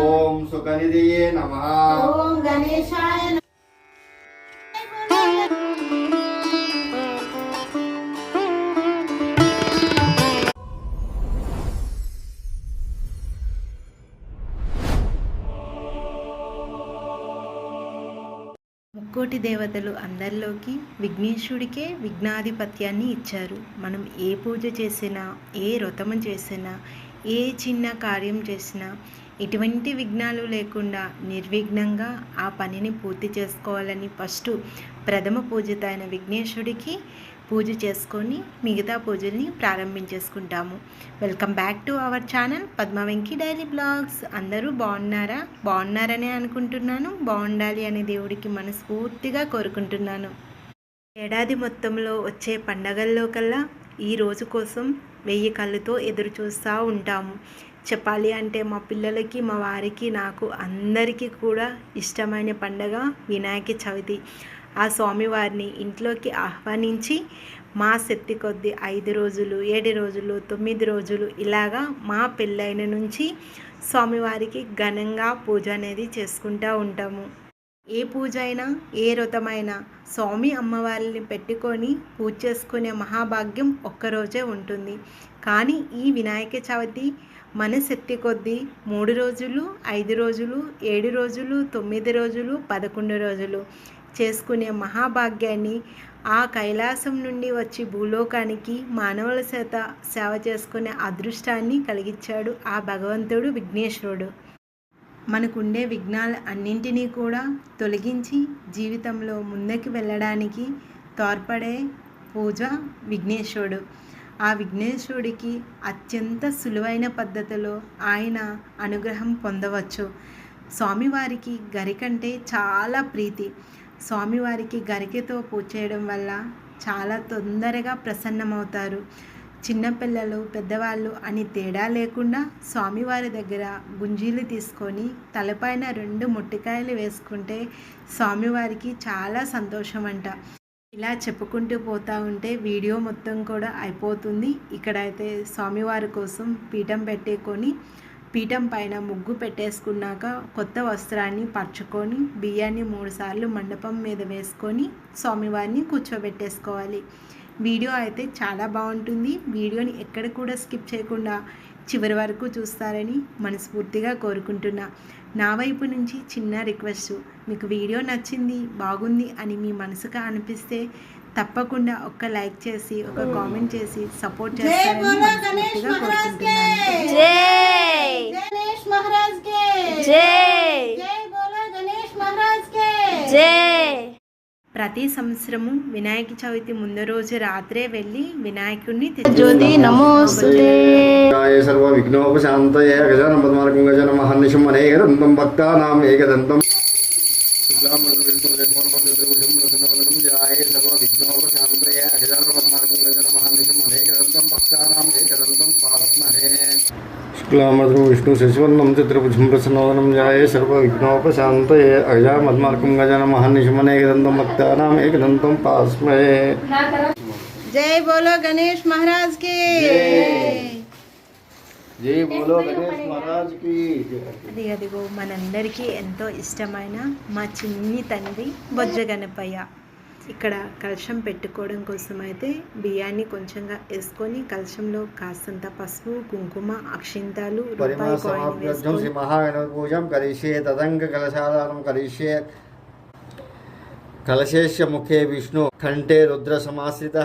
ఓం సుఖనిధియే నమ. ఓం గణేశాయ ముక్కోటి దేవతలు అందరిలోకి విఘ్నేశుడికే విఘ్నాధిపత్యాన్ని ఇచ్చారు. మనం ఏ పూజ చేసినా ఏ వ్రతము చేసినా ఏ చిన్న కార్యం చేసినా ఎటువంటి విఘ్నాలు లేకుండా నిర్విఘ్నంగా ఆ పనిని పూర్తి చేసుకోవాలని ఫస్ట్ ప్రథమ పూజిత అయిన విఘ్నేశుడికి పూజ చేసుకొని మిగతా పూజల్ని ప్రారంభించేసుకుంటాము. Welcome back to our channel Padmavenki daily vlogs అందరూ బాగున్నారా? బాగున్నారనే అనుకుంటున్నాను. బాగుండాలి అనే దేవుడికి మనస్ఫూర్తిగా కోరుకుంటున్నాను. ఏడాది మొత్తంలో వచ్చే పండగల్లో కల్లా ఈ రోజు కోసం వెయ్యి కళ్ళతో ఎదురు చూస్తూ ఉంటాము. చెప్పాలి అంటే మా పిల్లలకి మా వారికి నాకు అందరికీ కూడా ఇష్టమైన పండగ వినాయక చవితి. ఆ స్వామివారిని ఇంట్లోకి ఆహ్వానించి మా శక్తి కొద్ది ఐదు రోజులు ఏడు రోజులు తొమ్మిది రోజులు ఇలాగా మా పెళ్ళైన నుంచి స్వామివారికి ఘనంగా పూజ అనేది చేసుకుంటూ ఉంటాము. ఏ పూజ అయినా ఏ వ్రతమైనా స్వామి అమ్మవారిని పెట్టుకొని పూజ చేసుకునే మహాభాగ్యం ఒక్కరోజే ఉంటుంది. కానీ ఈ వినాయక చవితి మన శక్తి కొద్దీ మూడు రోజులు ఐదు రోజులు ఏడు రోజులు తొమ్మిది రోజులు పదకొండు రోజులు చేసుకునే మహాభాగ్యాన్ని ఆ కైలాసం నుండి వచ్చి భూలోకానికి మానవుల చేత సేవ చేసుకునే అదృష్టాన్ని కలిగించాడు ఆ భగవంతుడు విఘ్నేశ్వరుడు. మనకుండే విఘ్నాలు అన్నింటినీ కూడా తొలగించి జీవితంలో ముందుకు వెళ్ళడానికి తోడ్పడే పూజ విఘ్నేశ్వరుడు. ఆ విఘ్నేశ్వరుడికి అత్యంత సులువైన పద్ధతిలో ఆయన అనుగ్రహం పొందవచ్చు. స్వామివారికి గరికంటే చాలా ప్రీతి. స్వామివారికి గరికెతో పూజ చేయడం వల్ల చాలా తొందరగా ప్రసన్నమవుతారు. చిన్నపిల్లలు పెద్దవాళ్ళు అని తేడా లేకుండా స్వామివారి దగ్గర గుంజీలు తీసుకొని తలపైన రెండు ముట్టికాయలు వేసుకుంటే స్వామివారికి చాలా సంతోషం అంట ఇలా చెప్పుకుంటూ పోతా ఉంటే వీడియో మొత్తం కూడా అయిపోతుంది. ఇక్కడైతే స్వామివారి కోసం పీఠం పెట్టేకొని పీఠం పైన ముగ్గు పెట్టేసుకున్నాక కొత్త వస్త్రాన్ని పరుచుకొని బియ్యాన్ని మూడుసార్లు మండపం మీద వేసుకొని స్వామివారిని కూర్చోబెట్టేసుకోవాలి. వీడియో అయితే చాలా బాగుంటుంది. వీడియోని ఎక్కడ కూడా స్కిప్ చేయకుండా చివరి వరకు చూస్తారని మనస్ఫూర్తిగా కోరుకుంటున్నా. నా వైపు నుంచి చిన్న రిక్వెస్ట్. మీకు వీడియో నచ్చింది బాగుంది అని మీ మనసుగా అనిపిస్తే తప్పకుండా ఒక లైక్ చేసి ఒక కామెంట్ చేసి సపోర్ట్ జై చేస్తారని బోలో గణేష్ మనస్ఫూర్తిగా మహారాజ్ కే కోరుకుంటున్నాను జై! ప్రతి సంవత్సరము వినాయక చవితి ముందు రోజు రాత్రే వెళ్ళి వినాయకుడిని జ్యోతి నమోస్తుతే కాయ సర్వ విఘ్నోపశాంతయే గజాన పద్మార్కం గజన మహర్నిశం అనేకదంతం భక్తానాం ఏకదంతం. శుక్లాంబరం విష్ణు శశివర్ణం చతుర్భుజం ప్రసన్నవదనం జాయే సర్వ విఘ్నోపశాంతయే అగజా పద్మార్కం గజన మహర్నిశం అనేకదంతం భక్తానాం ఏకదంతం పాస్మహే జై బోలో గణేష్ మహారాజ్కి జై బోలో గణేష్ మహారాజ్కి అది అదిగో మనందరికీ ఎంతో ఇష్టమైన మా చిన్ని తండ్రి బొజ్జ గణపయ్య. ఇక్కడ కలశం పెట్టుకోవడం కోసం అయితే బియ్యాన్ని కొంచెంగా వేసుకొని కలశంలో కాస్తంత పసుపు కుంకుమ అక్షింతాలు శ్రీ తదంగ కలశేష్య ముఖే విష్ణు కంఠే రుద్ర సమాశ్రిత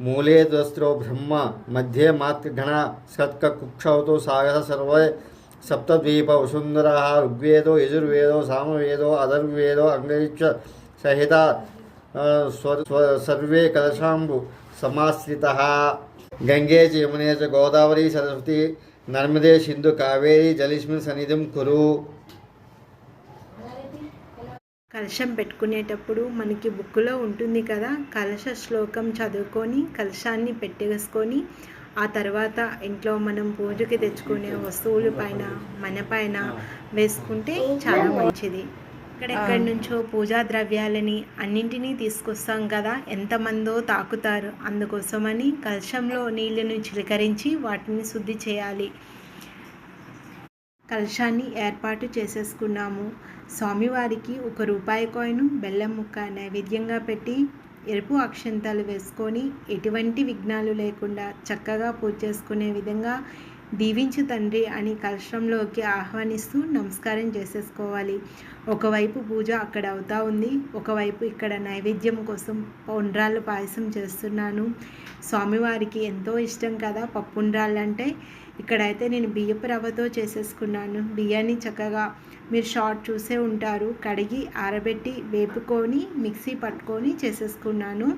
మూలే దస్త్రో బ్రహ్మ మధ్యే మాతృగణ సత్క కుక్షౌతో సాగర సర్వే సప్తద్వీప వసుంధర ఋగ్వేదో యజుర్వేదో సామవేదో అధర్వేదో అంగరిక్ష సహిత సర్వే కలశాంబు సమాశ్రిత. గంగే చ యమునే చ గోదావరి సరస్వతి నర్మదే సింధు కావేరి జలిస్మిన్ సన్నిధిం కురు. కలశం పెట్టుకునేటప్పుడు మనకి బుక్కులో ఉంటుంది కదా కలశ శ్లోకం చదువుకొని కలశాన్ని పెట్టేసుకొని ఆ తర్వాత ఇంట్లో మనం పూజకి తెచ్చుకునే వస్తువుల పైన మన పైన వేసుకుంటే చాలా మంచిది. ఎక్కడెక్కడి నుంచో పూజా ద్రవ్యాలని అన్నింటినీ తీసుకొస్తాం కదా. ఎంతమందో తాకుతారు. అందుకోసమని కలశంలో నీళ్ళను చిలకరించి వాటిని శుద్ధి చేయాలి. కలశాన్ని ఏర్పాటు చేసేసుకున్నాము. స్వామివారికి ఒక రూపాయి కాయిన్ బెల్లం ముక్క నైవేద్యంగా పెట్టి ఎరుపు అక్షంతాలు వేసుకొని ఎటువంటి విఘ్నాలు లేకుండా చక్కగా పూజ చేసుకునే విధంగా దీవించు తండ్రి అని కలశంలోకి ఆహ్వానిస్తూ నమస్కారం చేసేసుకోవాలి. ఒకవైపు పూజ అక్కడ అవుతా ఉంది. ఒకవైపు ఇక్కడ నైవేద్యం కోసం ఉండ్రాళ్ళు పాయసం చేస్తున్నాను. స్వామివారికి ఎంతో ఇష్టం కదా పప్పు అంటే. ఇక్కడైతే నేను బియ్యపు రవ్వతో చేసేసుకున్నాను. బియ్యాన్ని చక్కగా మీరు షార్ట్ చూసే ఉంటారు. కడిగి ఆరబెట్టి వేపుకొని మిక్సీ పట్టుకొని చేసేసుకున్నాను.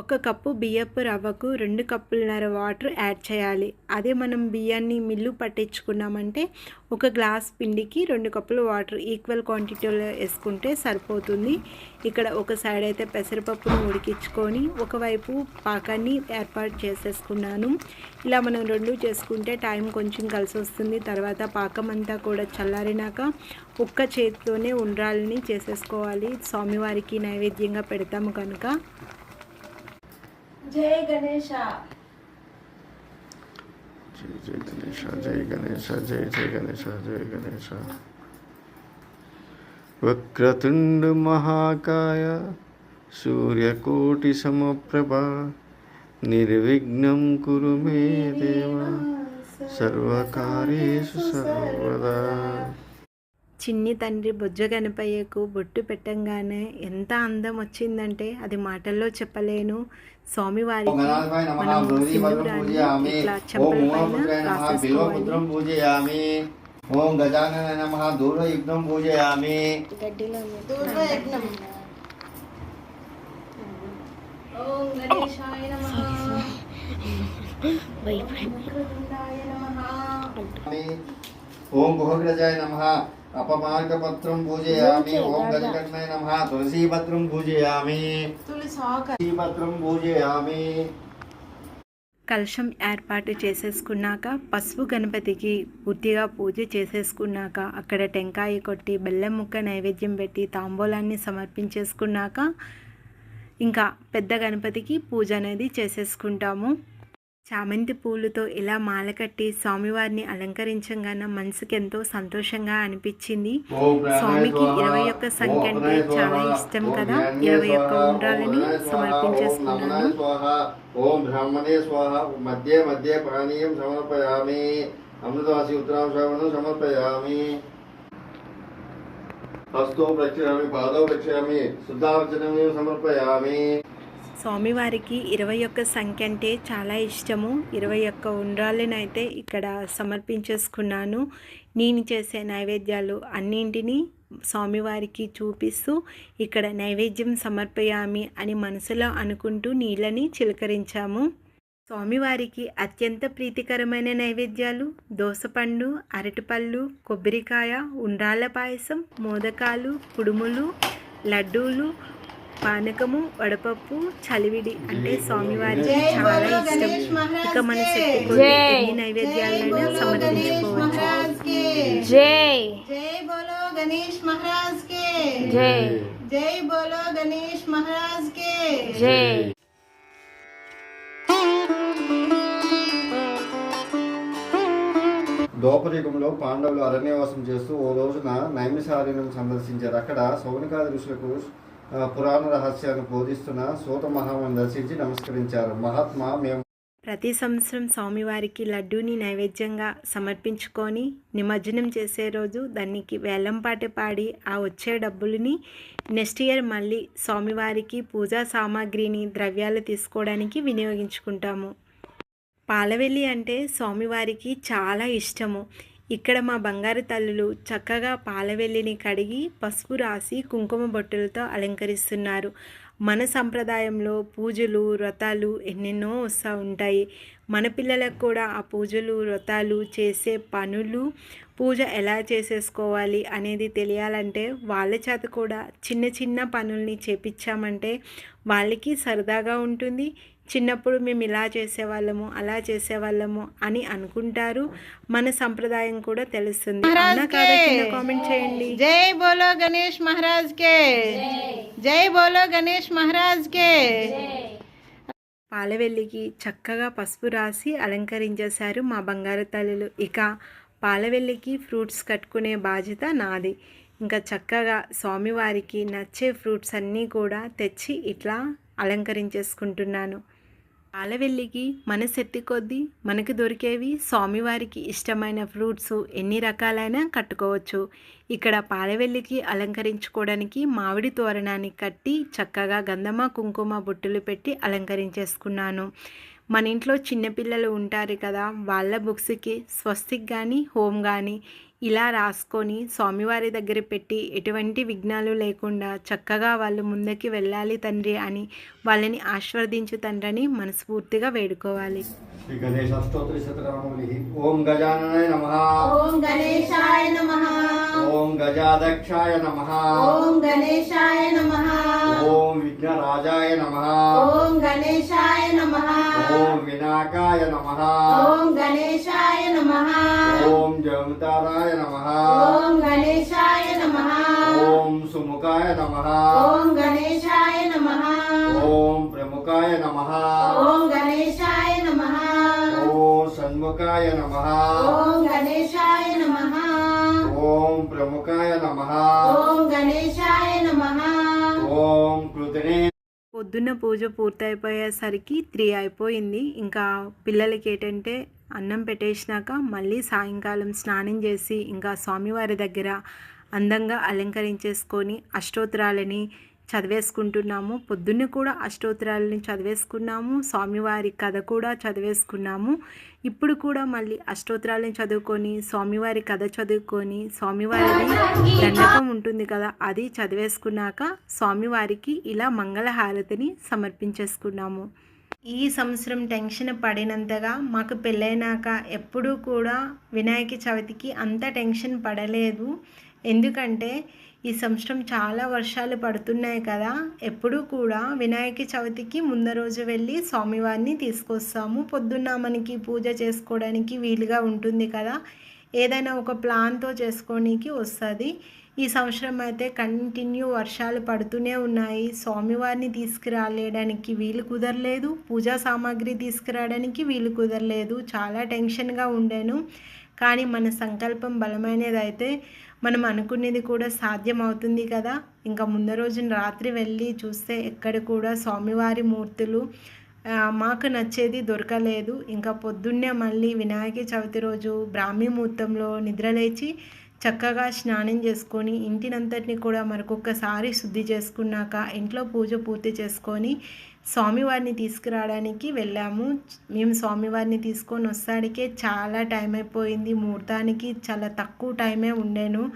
ఒక కప్పు బియ్యపు రవ్వకు రెండు కప్పులన్నర వాటర్ యాడ్ చేయాలి. అదే మనం బియ్యాన్ని మిల్లు పట్టించుకున్నామంటే ఒక గ్లాస్ పిండికి రెండు కప్పులు వాటర్ ఈక్వల్ క్వాంటిటీలో వేసుకుంటే సరిపోతుంది. ఇక్కడ ఒక సైడ్ అయితే పెసరపప్పును ఉడికించుకొని ఒకవైపు పాకాన్ని ఏర్పాటు చేసేసుకున్నాను. ఇలా మనం రెండు చేసుకుంటే టైం కొంచెం కలిసి వస్తుంది. తర్వాత పాకం అంతా కూడా చల్లారినాక ఒక్క చేతితోనే ఉండ్రాలని చేసేసుకోవాలి. స్వామివారికి నైవేద్యంగా పెడతాము కనుక. జై గణేష జై జై గణేశ జై గణేశ జై జై గణేశ జై గణేశ వక్రతుండు మహాకాయ సూర్యకోటి సమప్రభ నిర్విఘ్నం కురు మే దేవ సర్వకార్యేషు సర్వదా చిన్ని తండ్రి బొజ్జ గణపయ్యకు బొట్టు పెట్టంగానే ఎంత అందం వచ్చిందంటే అది మాటల్లో చెప్పలేను. సింధూరాన్ని పూజయామి. ఇట్లా ఓం నమః పూజయామి. గజానన నమః దూరయుగ్నం పూజయామి. ఓం గణేశాయ నమః. ఓం గుహగ్రజాయ నమః. అపమార్గపత్రం పూజయామి. ఓం గజకర్ణాయ నమః. తులసీపత్రం పూజయామి. తులసీపత్రం పూజయామి. కలశం ఏర్పాటు చేసేసుకున్నాక పసుపు గణపతికి పూర్తిగా పూజ చేసేసుకున్నాక అక్కడ టెంకాయ కొట్టి బెల్లం ముక్క నైవేద్యం పెట్టి తాంబూలాన్ని సమర్పించేసుకున్నాక ఇంకా పెద్ద గణపతికి పూజ అనేది చేసేసుకుంటాము. చామంతి పూలతో ఇలా మాల కట్టి స్వామివారిని అలంకరించగానే మనసుకి ఎంతో సంతోషంగా అనిపించింది. స్వామికి స్వాహ, ఇరవై ఒక్క సంఖ్య అంటే చాలా ఇష్టం కదా. జ్ఞానాయ ఇరవై ఒక్క స్వాహ, ఓం జ్ఞానాయ స్వాహ, సమర్పించేసుకున్నాను. ఓం బ్రాహ్మణే స్వాహ. మధ్య మధ్య పానీయం సమర్పయామి. అమృతవాసి ఉత్తరాం శ్రవణం సమర్పయామి. హస్తో ప్రక్షామి పాదౌ ప్రక్షామి శుద్ధార్చనం సమర్పయామి. స్వామివారికి ఇరవై ఒక్క సంఖ్య అంటే చాలా ఇష్టము. ఇరవై ఒక్క ఉండ్రాళ్ళనైతే ఇక్కడ సమర్పించేసుకున్నాను. నేను చేసే నైవేద్యాలు అన్నింటినీ స్వామివారికి చూపిస్తూ ఇక్కడ నైవేద్యం సమర్పయామి అని మనసులో అనుకుంటూ నీళ్ళని చిలకరించాము. స్వామివారికి అత్యంత ప్రీతికరమైన నైవేద్యాలు దోసపండు అరటిపళ్ళు కొబ్బరికాయ ఉండ్రాళ్ళ పాయసం మోదకాలు కుడుములు లడ్డూలు పానకము వడపప్పు చలివిడి అంటే స్వామివారికి చాలా ఇష్టం. ఇక మన. శక్తి. ఎన్ని నైవేద్యాలైనా గణేష్ సమర్పించుకోవచ్చు మహారాజ్ కే జై. జై బోలో గణేష్ మహారాజ్ కే జై. జై బోలో గణేష్ మహారాజ్ కే జై. దోపరయుగంలో పాండవులు అరణ్యవాసం చేస్తూ ఓ రోజున నైమిసారణ్యం సందర్శించారు. అక్కడ సౌనికాది ఋషులకు పురాణ రహస్యాన్ని బోధిస్తున్న సూత మహాముని దర్శించి నమస్కరించారు. మహాత్మా మేము ప్రతి సంవత్సరం స్వామివారికి లడ్డూని నైవేద్యంగా సమర్పించుకొని నిమజ్జనం చేసే రోజు దానికి వేలంపాట పాడి ఆ వచ్చే డబ్బులని నెక్స్ట్ ఇయర్ మళ్ళీ స్వామివారికి పూజా సామాగ్రిని ద్రవ్యాలు తీసుకోవడానికి వినియోగించుకుంటాము. పాలవెల్లి అంటే స్వామివారికి చాలా ఇష్టము. ఇక్కడ మా బంగారు తల్లులు చక్కగా పాలవెల్లిని కడిగి పసుపు రాసి కుంకుమ బొట్టులతో అలంకరిస్తున్నారు. మన సంప్రదాయంలో పూజలు వ్రతాలు ఎన్నెన్నో వస్తూ ఉంటాయి. మన పిల్లలకు కూడా ఆ పూజలు వ్రతాలు చేసే పనులు పూజ ఎలా చేసేసుకోవాలి అనేది తెలియాలంటే వాళ్ళ చేత కూడా చిన్న చిన్న పనుల్ని చేపించామంటే వాళ్ళకి సరదాగా ఉంటుంది. చిన్నప్పుడు మేము ఇలా చేసేవాళ్ళము అలా చేసేవాళ్ళము అని అనుకుంటారు. మన సంప్రదాయం కూడా తెలుస్తుంది. కామెంట్ చేయండి. జై బోలో గణేష్ మహారాజ్ కే. జై బోలో గణేష్ మహారాజ్ కే. పాలవెల్లికి చక్కగా పసుపు రాసి అలంకరించేశారు మా బంగారు తల్లులు. ఇక పాలవెల్లికి ఫ్రూట్స్ కట్టుకునే బాధ్యత నాది. ఇంకా చక్కగా స్వామివారికి నచ్చే ఫ్రూట్స్ అన్నీ కూడా తెచ్చి ఇట్లా అలంకరించేసుకుంటున్నాను. పాలవెల్లికి మన శక్తి కొద్దీ మనకు దొరికేవి స్వామివారికి ఇష్టమైన ఫ్రూట్స్ ఎన్ని రకాలైనా కట్టుకోవచ్చు. ఇక్కడ పాలవెల్లికి అలంకరించుకోవడానికి మామిడి తోరణాన్ని కట్టి చక్కగా గంధమ కుంకుమ బొట్టులు పెట్టి అలంకరించేసుకున్నాను. మన ఇంట్లో చిన్నపిల్లలు ఉంటారు కదా వాళ్ళ బుక్స్కి స్వస్తిక్ కానీ హోమ్ కానీ ఇలా రాసుకొని స్వామివారి దగ్గర పెట్టి ఎటువంటి విఘ్నాలు లేకుండా చక్కగా వాళ్ళు ముందుకి వెళ్ళాలి తండ్రి అని వాళ్ళని ఆశీర్వదించు తండ్రిని మనస్ఫూర్తిగా వేడుకోవాలి. శ్రీ గణేశ స్తోత్ర శతనామములి ఓం గజాననాయ నమ. ఓం గణేశాయ నమః. ఓం గజాదక్షాయ నమ ఓం గణేశాయ నమః ఓం విఘ్నరాజాయ నమ ఓం గణేశాయ నమః ఓం వినాకాయ నమ ఓం గణేశాయ నమః ఓం జమతారాయ నమ ఓం గణేశాయ నమః ఓం సుముఖాయ నమ ఓం గణేశాయ నమః ఓం ప్రముఖాయ నమ ఓం గణేశాయ నమః ఓం షణ్ముఖాయ నమ ఓం గణేశాయ నమః ఓం పొద్దున్న పూజ పూర్తయిపోయేసరికి త్రీ అయిపోయింది. ఇంకా పిల్లలకి ఏంటంటే అన్నం పెట్టేసినాక మళ్ళీ సాయంకాలం స్నానం చేసి ఇంకా స్వామివారి దగ్గర అందంగా అలంకరించేసుకొని అష్టోత్తరాలని చదివేసుకుంటున్నాము. పొద్దున్నే కూడా అష్టోత్తరాలని చదివేసుకున్నాము. స్వామివారి కథ కూడా చదివేసుకున్నాము. ఇప్పుడు కూడా మళ్ళీ అష్టోత్తరాలను చదువుకొని స్వామివారి కథ చదువుకొని స్వామివారి దండకం ఉంటుంది కదా అది చదివేసుకున్నాక స్వామివారికి ఇలా మంగళహారతిని సమర్పించేసుకున్నాము. ఈ సంవత్సరం టెన్షన్ పడినంతగా మాకు పెళ్ళైనాక ఎప్పుడూ కూడా వినాయక చవితికి అంత టెన్షన్ పడలేదు. ఎందుకంటే ఈ సంవత్సరం చాలా వర్షాలు పడుతున్నాయి కదా. ఎప్పుడూ కూడా వినాయక చవితికి ముందు రోజు వెళ్ళి స్వామివారిని తీసుకొస్తాము. పొద్దున్న మనకి పూజ చేసుకోవడానికి వీలుగా ఉంటుంది కదా. ఏదైనా ఒక ప్లాన్తో చేసుకోనికి వస్తుంది. ఈ సంవత్సరం అయితే కంటిన్యూ వర్షాలు పడుతూనే ఉన్నాయి. స్వామివారిని తీసుకురాలేయడానికి వీలు కుదరలేదు. పూజా సామాగ్రి తీసుకురావడానికి వీలు కుదరలేదు. చాలా టెన్షన్గా ఉండాను. కానీ మన సంకల్పం బలమైనది అయితే మనం అనుకునేది కూడా సాధ్యం అవుతుంది కదా. ఇంకా ముందు రోజున రాత్రి వెళ్ళి చూస్తే ఎక్కడ కూడా స్వామివారి మూర్తులు మాకు నచ్చేది దొరకలేదు. ఇంకా పొద్దున్నే మళ్ళీ వినాయక చవితి రోజు బ్రాహ్మీ ముహూర్తంలో నిద్రలేచి చక్కగా స్నానం చేసుకొని ఇంటినంతటిని కూడా మరొకసారి శుద్ధి చేసుకున్నాక ఇంట్లో పూజ పూర్తి చేసుకొని స్వామివారిని తీసుకురావడానికి వెళ్ళాము. మేము స్వామివారిని తీసుకొని వస్తాడికే చాలా టైం అయిపోయింది. ముహూర్తానికి చాలా తక్కువ టైమే ఉండేను.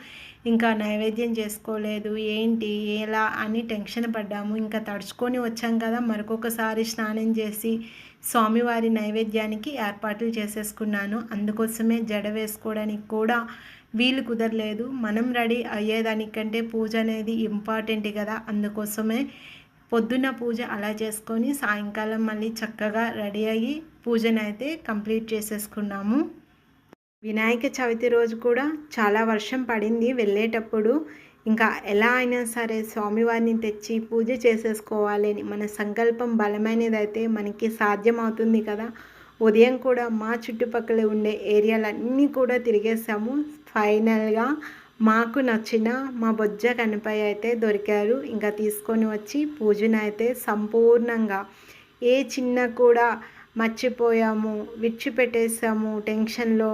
ఇంకా నైవేద్యం చేసుకోలేదు. ఏంటి? ఎలా? అని టెన్షన్ పడ్డాము. ఇంకా తడుచుకొని వచ్చాం కదా. మరొకసారి స్నానం చేసి స్వామివారి నైవేద్యానికి ఏర్పాట్లు చేసేసుకున్నాను. అందుకోసమే జడ వేసుకోవడానికి కూడా వీలు కుదరలేదు. మనం రెడీ అయ్యేదానికంటే పూజ అనేది ఇంపార్టెంట్ కదా. అందుకోసమే పొద్దున్న పూజ అలా చేసుకొని సాయంకాలం మళ్ళీ చక్కగా రెడీ అయ్యి పూజనైతే కంప్లీట్ చేసేసుకున్నాము. వినాయక చవితి రోజు కూడా చాలా వర్షం పడింది వెళ్ళేటప్పుడు. ఇంకా ఎలా అయినా సరే స్వామివారిని తెచ్చి పూజ చేసేసుకోవాలని మన సంకల్పం బలమైనదైతే మనకి సాధ్యం అవుతుంది కదా. ఉదయం కూడా మా చుట్టుపక్కల ఉండే ఏరియాలన్నీ కూడా తిరిగేసాము ఫైనల్గా మాకు నచ్చిన మా బొజ్జ కనిపై అయితే దొరికారు. ఇంకా తీసుకొని వచ్చి పూజను అయితే సంపూర్ణంగా ఏ చిన్న కూడా మర్చిపోయాము విడిచిపెట్టేసాము టెన్షన్లో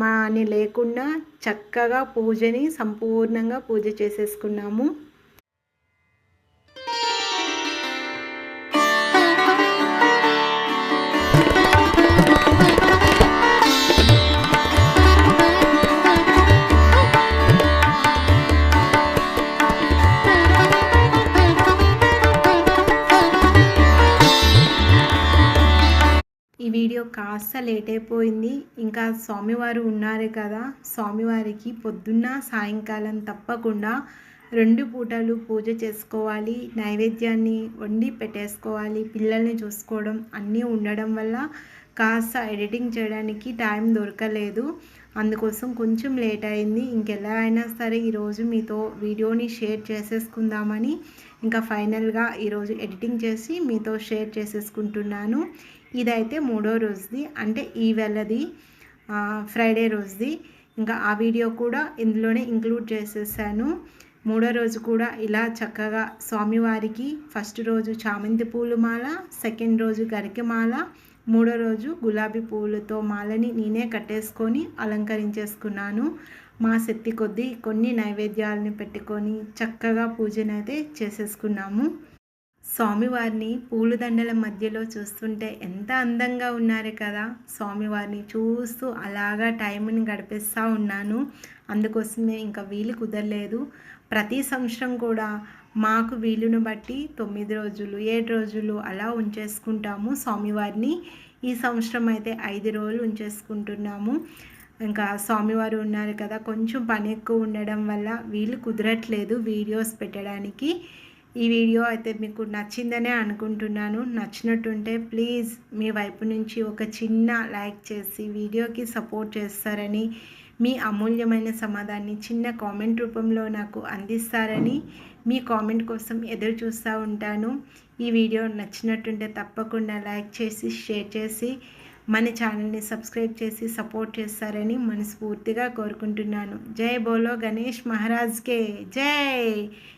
మా అని లేకుండా చక్కగా పూజని సంపూర్ణంగా పూజ చేసేసుకున్నాము. కాస్త లేట్ అయిపోయింది. ఇంకా స్వామివారు ఉన్నారు కదా. స్వామివారికి పొద్దున్న సాయంకాలం తప్పకుండా రెండు పూటలు పూజ చేసుకోవాలి. నైవేద్యాన్ని వండి పెట్టేసుకోవాలి. పిల్లల్ని చూసుకోవడం అన్నీ ఉండడం వల్ల కాస్త ఎడిటింగ్ చేయడానికి టైం దొరకలేదు. అందుకోసం కొంచెం లేట్ అయింది. ఇంకెలా అయినా సరే ఈరోజు మీతో వీడియోని షేర్ చేసేసుకుందామని ఇంకా ఫైనల్గా ఈరోజు ఎడిటింగ్ చేసి మీతో షేర్ చేసేసుకుంటున్నాను. ఇదైతే మూడో రోజుది. అంటే ఈ ఫ్రైడే రోజుది. ఇంకా ఆ వీడియో కూడా ఇందులోనే ఇంక్లూడ్ చేసేసాను. మూడో రోజు కూడా ఇలా చక్కగా స్వామివారికి ఫస్ట్ రోజు చామంతి పూలు మాల సెకండ్ రోజు గరికె మాల మూడో రోజు గులాబీ పూలతో మాలని నేనే కట్టేసుకొని అలంకరించేసుకున్నాను. మా శక్తి కొద్దీ కొన్ని నైవేద్యాలని పెట్టుకొని చక్కగా పూజనైతే చేసేసుకున్నాము. స్వామివారిని పూలదండల మధ్యలో చూస్తుంటే ఎంత అందంగా ఉన్నారు కదా. స్వామివారిని చూస్తూ అలాగా టైంని గడిపేస్తూ ఉన్నాను. అందుకోసమే ఇంకా వీలు కుదరలేదు. ప్రతి సంవత్సరం కూడా మాకు వీలును బట్టి తొమ్మిది రోజులు ఏడు రోజులు అలా ఉంచేసుకుంటాము. స్వామివారిని ఈ సంవత్సరం అయితే ఐదు రోజులు ఉంచేసుకుంటున్నాము. ఇంకా స్వామివారు ఉన్నారు కదా కొంచెం పని ఎక్కువ ఉండడం వల్ల వీలు కుదరట్లేదు వీడియోస్ పెట్టడానికి. ఈ వీడియో అయితే మీకు నచ్చిందనే అనుకుంటున్నాను. నచ్చినట్టుంటే ప్లీజ్ మీ వైపు నుంచి ఒక చిన్న లైక్ చేసి వీడియోకి సపోర్ట్ చేస్తారని మీ అమూల్యమైన సమాధాన్ని చిన్న కామెంట్ రూపంలో నాకు అందిస్తారని మీ కామెంట్ కోసం ఎదురు చూస్తూ ఉంటాను. ఈ వీడియో నచ్చినట్టుంటే తప్పకుండా లైక్ చేసి షేర్ చేసి మన ఛానల్ని సబ్స్క్రైబ్ చేసి సపోర్ట్ చేస్తారని మనస్ఫూర్తిగా కోరుకుంటున్నాను. జై బోలో గణేష్ మహారాజ్కే. జై!